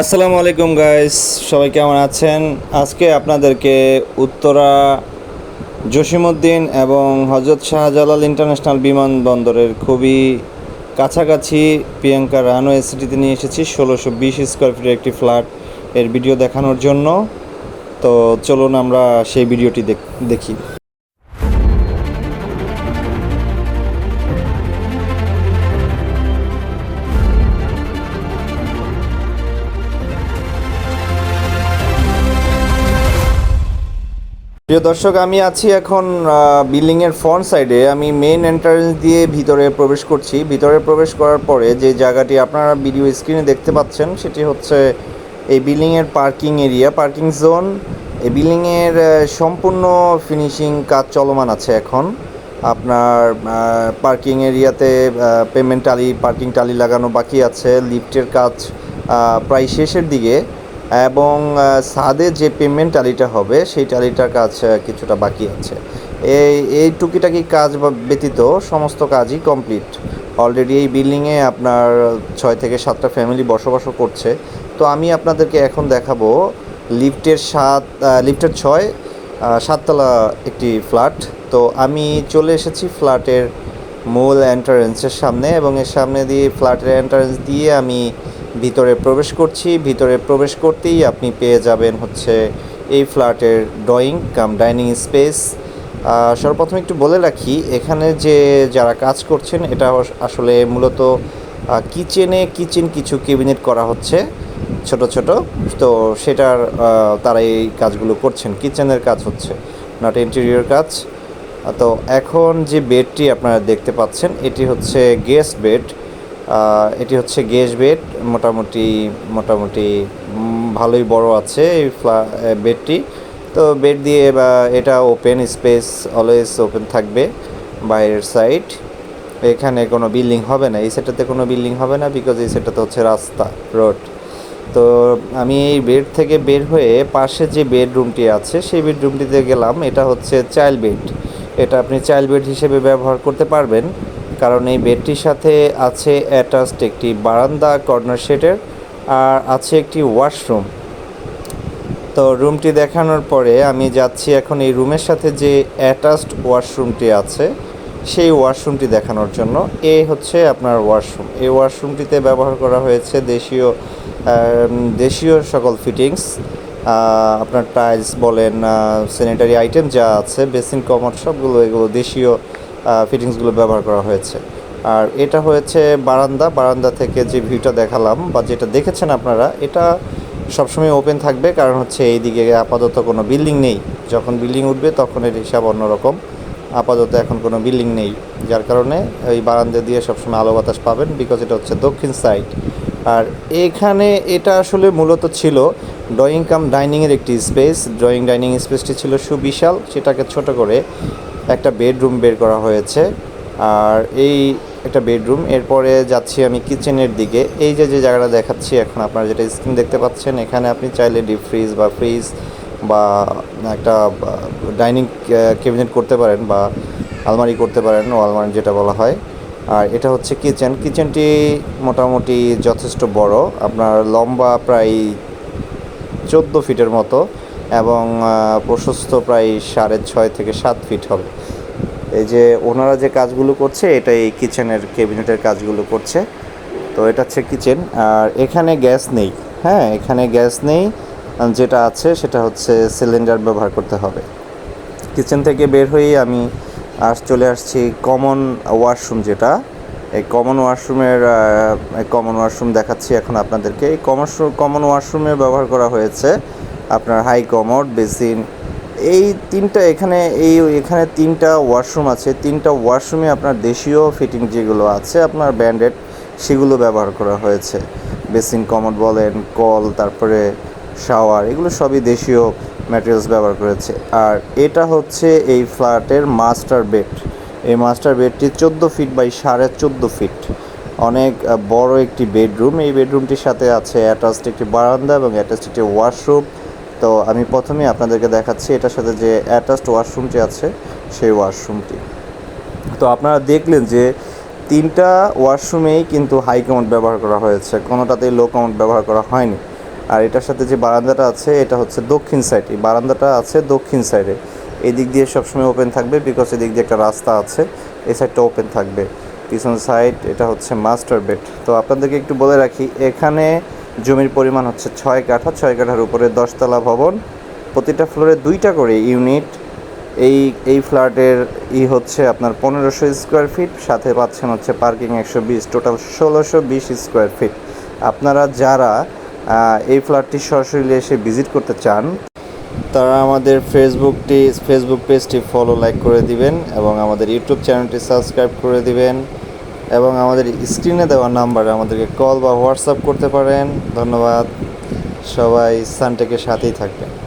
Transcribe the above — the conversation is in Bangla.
আসসালামু আলাইকুম গাইস সবাই কেমন আছেন? আজকে আপনাদেরকে উত্তরা জসিমউদ্দিন এবং হজরত শাহজালাল ইন্টারন্যাশনাল বিমানবন্দরের খুবই কাছাকাছি প্রিয়াঙ্কা রানওয়ে সিটিতে নিয়ে এসেছি, ষোলোশো বিশ স্কোয়ার ফিটের একটি ফ্ল্যাট এর ভিডিও দেখানোর জন্য। তো চলুন আমরা সেই ভিডিওটি দেখ- প্রিয় দর্শক, আমি আছি এখন বিল্ডিংয়ের ফ্রন্ট সাইডে আমি মেইন এন্ট্রান্স দিয়ে ভিতরে প্রবেশ করছি। ভিতরে প্রবেশ করার পরে যে জায়গাটি আপনারা ভিডিও স্ক্রিনে দেখতে পাচ্ছেন, সেটি হচ্ছে এই বিল্ডিংয়ের পার্কিং এরিয়া পার্কিং জোন এই বিল্ডিংয়ের সম্পূর্ণ ফিনিশিং কাজ চলমান আছে এখন। আপনার পার্কিং এরিয়াতে পেমেন্ট টালি পার্কিং টালি লাগানো বাকি আছে। লিফটের কাজ প্রায় শেষের দিকে। এবং ছাদে যে পেমেন্ট টালিটা হবে, সেই টালিটার কাজ কিছুটা বাকি আছে। এই এই টুকিটাকি কাজ ব্যতীত সমস্ত কাজই কমপ্লিট অলরেডি এই বিল্ডিংয়ে আপনার ছয় থেকে সাতটা ফ্যামিলি বসবাস করছে। তো আমি আপনাদেরকে এখন দেখাবো লিফটের সাত লিফটের ছয় সাততলা একটি ফ্ল্যাট তো আমি চলে এসেছি ফ্ল্যাটের মূল এন্ট্রান্সের সামনে এবং এর সামনে দিয়ে ফ্ল্যাটের এন্ট্রান্স দিয়ে আমি ভিতরে প্রবেশ করছি। ভিতরে প্রবেশ করতেই আপনি পেয়ে যাবেন হচ্ছে এই ফ্ল্যাটের ড্রয়িং কাম ডাইনিং স্পেস। সর্বপ্রথম একটু বলে রাখি, এখানে যে যারা কাজ করছেন, এটা আসলে মূলত কিচেনে কিচেন কিছু কেবিনেট করা হচ্ছে ছোট ছোট। তো সেটার তারা এই কাজগুলো করছেন। কিচেনের কাজ হচ্ছে নট ইন্টেরিয়র কাজ। তো এখন যে বেডটি আপনারা দেখতে পাচ্ছেন, এটি হচ্ছে গেস্ট বেড। এটি হচ্ছে গেস্ট বেড, মোটামুটি মোটামুটি ভালোই বড় আছে এই ফ্লা বেডটি। তো বেড দিয়ে বা এটা ওপেন স্পেস, অলওয়েজ ওপেন থাকবে বাইরের সাইড। এখানে কোনো বিল্ডিং হবে না, এই সেটাতে কোনো বিল্ডিং হবে না বিকজ এই সেটাতে হচ্ছে রাস্তা, রোড। তো আমি এই বেড থেকে বের হয়ে পাশে যে বেডরুমটি আছে, সেই বেডরুমটিতে গেলাম, এটা হচ্ছে চাইল্ড বেড। এটা আপনি চাইল্ড বেড হিসেবে ব্যবহার করতে পারবেন। কারণ এই বেডটির সাথে আছে অ্যাটাচড একটি বারান্দা, কর্নার শেডের, আর আছে একটি ওয়াশরুম। তো রুমটি দেখানোর পরে আমি যাচ্ছি এখন এই রুমের সাথে যে অ্যাটাচড ওয়াশরুমটি আছে, সেই ওয়াশরুমটি দেখানোর জন্য। এই হচ্ছে আপনার ওয়াশরুম। এই ওয়াশরুমটিতে ব্যবহার করা হয়েছে দেশীয় দেশীয় সকল ফিটিংস। আপনার টাইলস বলেন স্যানিটারি আইটেম যা আছে, বেসিন কমোড সবগুলো এগুলো দেশীয় ফিটিংসগুলো ব্যবহার করা হয়েছে। আর এটা হয়েছে বারান্দা বারান্দা থেকে যে ভিউটা দেখালাম বা যেটা দেখেছেন আপনারা, এটা সবসময় ওপেন থাকবে, কারণ হচ্ছে এই দিকে আপাতত কোনো বিল্ডিং নেই। যখন বিল্ডিং উঠবে, তখন এর হিসাব অন্যরকম। আপাতত এখন কোনো বিল্ডিং নেই, যার কারণে এই বারান্দা দিয়ে সবসময় আলো বাতাস পাবেন বিকজ এটা হচ্ছে দক্ষিণ সাইড আর এখানে এটা আসলে মূলত ছিল ড্রয়িং কাম ডাইনিংয়ের একটি স্পেস ড্রয়িং ডাইনিং স্পেসটি ছিল সুবিশাল, সেটাকে ছোট করে একটা বেডরুম বের করা হয়েছে। আর এই একটা বেডরুম, এরপরে যাচ্ছি আমি কিচেনের দিকে। এই যে যে জায়গাটা দেখাচ্ছি এখন আপনারা যেটা স্ক্রিন দেখতে পাচ্ছেন, এখানে আপনি চাইলে ডিপ ফ্রিজ বা ফ্রিজ বা একটা ডাইনিং ক্যাবিনেট করতে পারেন বা আলমারি করতে পারেন, ও আলমারি যেটা বলা হয়। আর এটা হচ্ছে কিচেন। কিচেনটি মোটামুটি যথেষ্ট বড়। আপনার লম্বা প্রায় চোদ্দ ফিটের মতো। এবং প্রশস্ত প্রায় সাড়ে ছয় থেকে সাত ফিট হবে। এই যে ওনারা যে কাজগুলো করছে, এটা এই কিচেনের ক্যাবিনেটের কাজগুলো করছে। তো এটা হচ্ছে কিচেন আর এখানে গ্যাস নেই। হ্যাঁ এখানে গ্যাস নেই। যেটা আছে, সেটা হচ্ছে সিলিন্ডার ব্যবহার করতে হবে। কিচেন থেকে বের হয়েই আমি আস, চলে আসছি কমন ওয়াশরুম যেটা। এই কমন ওয়াশরুমের কমন ওয়াশরুম দেখাচ্ছি এখন আপনাদেরকে। এই কমন কমন ওয়াশরুমে ব্যবহার করা হয়েছে আপনার হাই কমোড বেসিন এই তিনটা এখানে, এই এখানে তিনটা ওয়াশরুম আছে। তিনটা ওয়াশরুমে আপনার দেশীয় ফিটিং যেগুলো আছে, আপনার ব্যান্ডেড সেগুলো ব্যবহার করা হয়েছে। বেসিন কমোড বলেন, কল, তারপরে শাওয়ার এগুলো সবই দেশীয় ম্যাটেরিয়ালস ব্যবহার করেছে। আর এটা হচ্ছে এই ফ্ল্যাটের মাস্টার বেড এই মাস্টার বেডটি চোদ্দ ফিট বাই সাড়ে চোদ্দ ফিট অনেক বড় একটি বেডরুম এই বেডরুমটির সাথে আছে অ্যাটাচড একটি বারান্দা এবং অ্যাটাচড একটি ওয়াশরুম তো আমি প্রথমেই আপনাদেরকে দেখাচ্ছি এটার সাথে যে অ্যাটাচড ওয়াশরুমটি আছে, সেই ওয়াশরুমটি তো আপনারা দেখলেন যে তিনটা ওয়াশরুমেই কিন্তু হাই কাউন্ট ব্যবহার করা হয়েছে কোনোটাতেই লো কাউন্ট ব্যবহার করা হয়নি। আর এটার সাথে যে বারান্দাটা আছে, এটা হচ্ছে দক্ষিণ সাইড বারান্দাটা আছে দক্ষিণ সাইডে এই দিক দিয়ে সবসময় ওপেন থাকবে বিকজ এদিক দিয়ে একটা রাস্তা আছে, এই সাইডটা ওপেন থাকবে। পিছন সাইড এটা হচ্ছে মাস্টার বেড তো আপনাদেরকে একটু বলে রাখি, এখানে জমির পরিমাণ হচ্ছে ছয় কাঠা, ছয় কাঠার উপরে দশতলা ভবন। প্রতিটা ফ্লোরে দুইটা করে ইউনিট এই এই ফ্ল্যাটের ই হচ্ছে আপনার পনেরোশো স্কোয়ার ফিট সাথে পাচ্ছেন হচ্ছে পার্কিং একশো বিশ টোটাল ষোলোশো বিশ স্কোয়ার ফিট আপনারা যারা এই ফ্ল্যাটটি সরাসরি এসে ভিজিট করতে চান, তারা আমাদের ফেসবুকটি ফেসবুক পেজটি ফলো লাইক করে দিবেন এবং আমাদের ইউটিউব চ্যানেলটি সাবস্ক্রাইব করে দিবেন। এবং আমাদের স্ক্রিনে দেওয়া নাম্বারে আমাদেরকে কল বা হোয়াটসঅ্যাপ করতে পারেন। ধন্যবাদ। সবাই সানটেকের সাথেই থাকবেন।